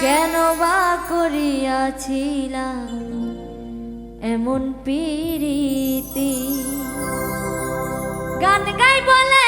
কেন বা করিয়াছিলাম এমন পিরিতি? গান গাই বলে